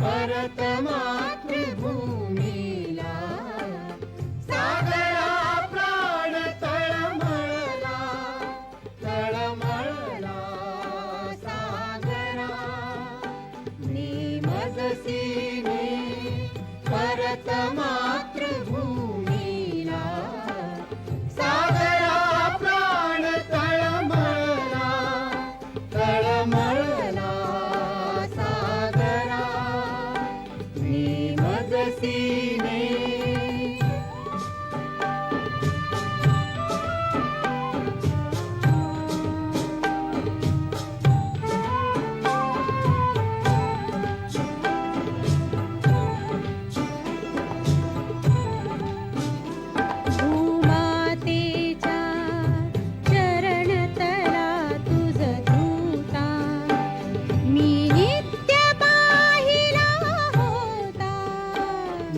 भरतमा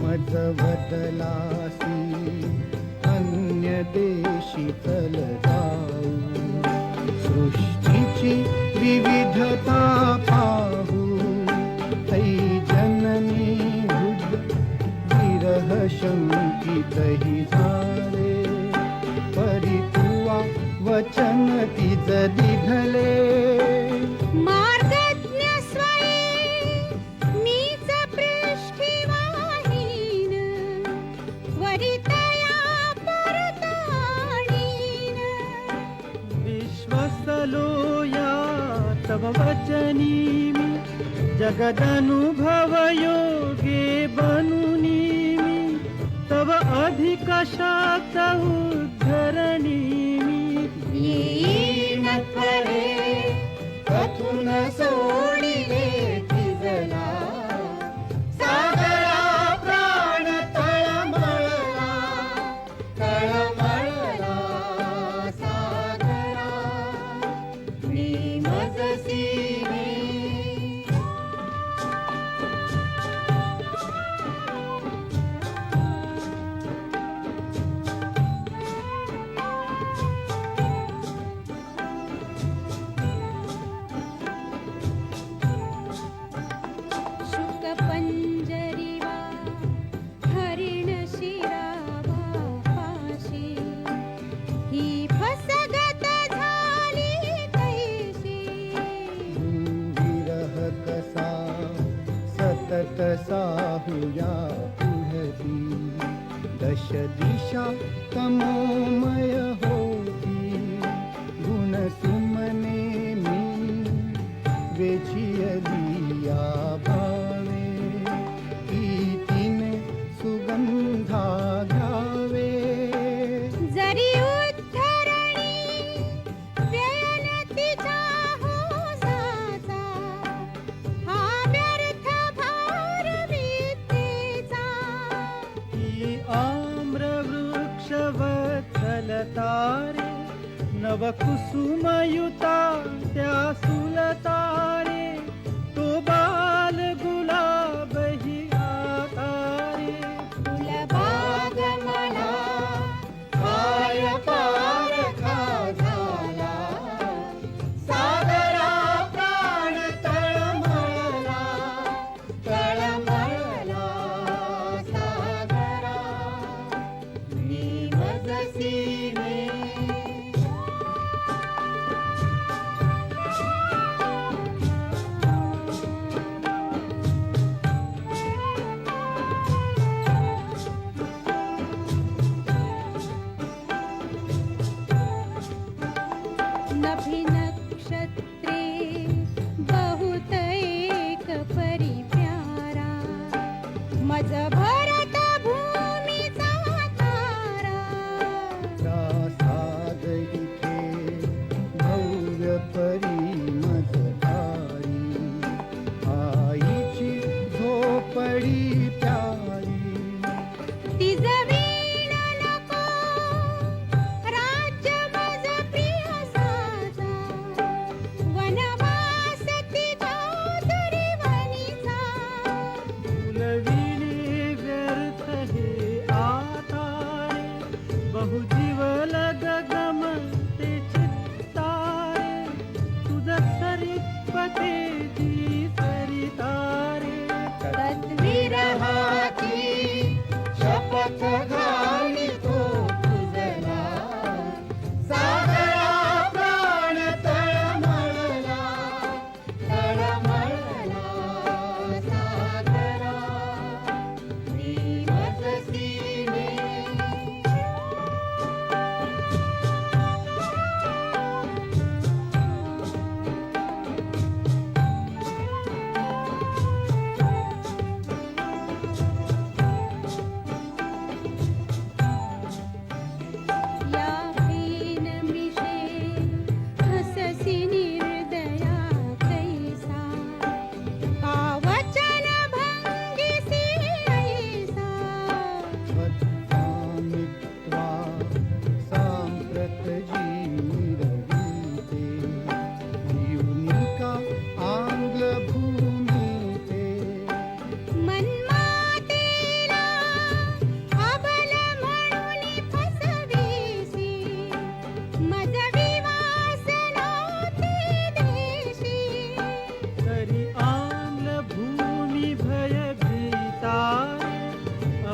मज बदलासी अन्य देशी चल जाऊ सृष्टीची विविधता पाहू तै जननी भुज विरह शंकितही झाले. परितुवा वचन तिज दिधले जगदनुभवयोगे बनुनि तव अधिकशाक्त उद्धरणी येन त्वरे कथुन सोडिले तिजला सागरा दश दिशा तमो लता नवसुमयुता सुलता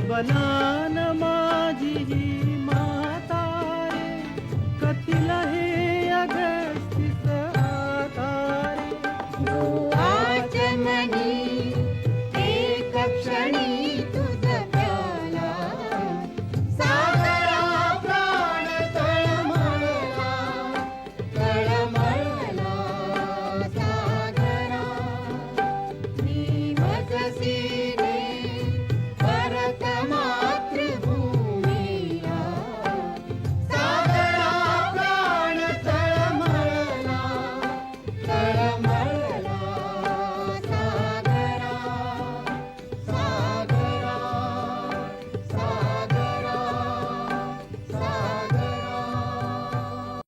बना